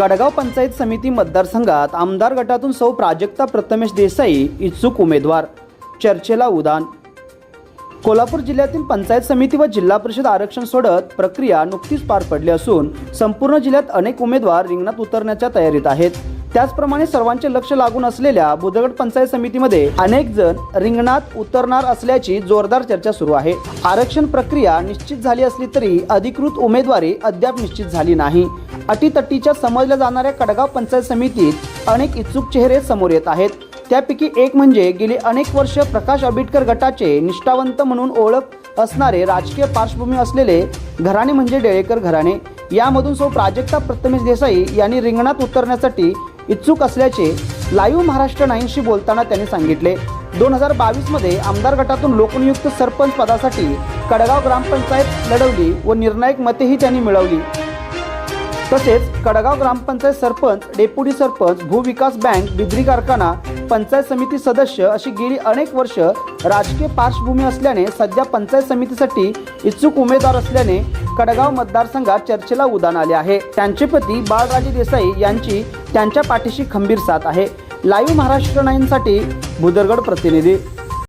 कडगाव पंचायत समिती मतदारसंघात आमदार गटातून सौ प्राजक्ता प्रथमेश देसाई इच्छुक उमेदवार. चर्चेला उदान. कोल्हापूर जिल्ह्यातील पंचायत समिती व जिल्हा परिषद आरक्षण सोडत प्रक्रिया नुकतीच पार पडली असून संपूर्ण जिल्ह्यात अनेक उमेदवार रिंगणात उतरण्याच्या तयारीत आहेत. त्याचप्रमाणे सर्वांचे लक्ष लागून असलेल्या बुधगड पंचायत समितीमध्ये अनेक जण रिंगणात उतरणार असल्याची जोरदार चर्चा सुरू आहे. आरक्षण प्रक्रिया निश्चित झाली असली तरी अधिकृत उमेदवारी अद्याप निश्चित झाली नाही. अटीतटीच्या समजल्या जाणाऱ्या कडगाव पंचायत समितीत अनेक इच्छुक चेहरे समोर येत आहेत. त्यापैकी एक म्हणजे गेली अनेक वर्ष प्रकाश आंबेडकर गटाचे निष्ठावंत म्हणून ओळख असणारे राजकीय पार्श्वभूमी असलेले घराणे म्हणजे डेळेकर घराणे. यामधून सौ प्राजक्ता प्रथमेश देसाई यांनी रिंगणात उतरण्यासाठी इच्छुक असल्याचे लाईव्ह महाराष्ट्र नाईनशी बोलताना त्यांनी सांगितले. दोन हजार बावीसमध्ये आमदार गटातून लोकनियुक्त सरपंच पदासाठी कडगाव ग्रामपंचायत लढवली व निर्णायक मतेही त्यांनी मिळवली. तसेच कडगाव ग्रामपंचायत सरपंच डेप्युटी सरपंच भूविकास बँक बिद्री कारखाना पंचायत समिती सदस्य अशी गेली अनेक वर्ष राजकीय पार्श्वभूमी असल्याने सध्या पंचायत समितीसाठी इच्छुक उमेदवार असल्याने कडगाव मतदारसंघात चर्चेला उदान आले आहे. त्यांचे पती बाळराजे देसाई यांची त्यांच्या पाठीशी खंबीर साथ आहे. लाईव्ह महाराष्ट्र नाईनसाठी भुदरगड प्रतिनिधी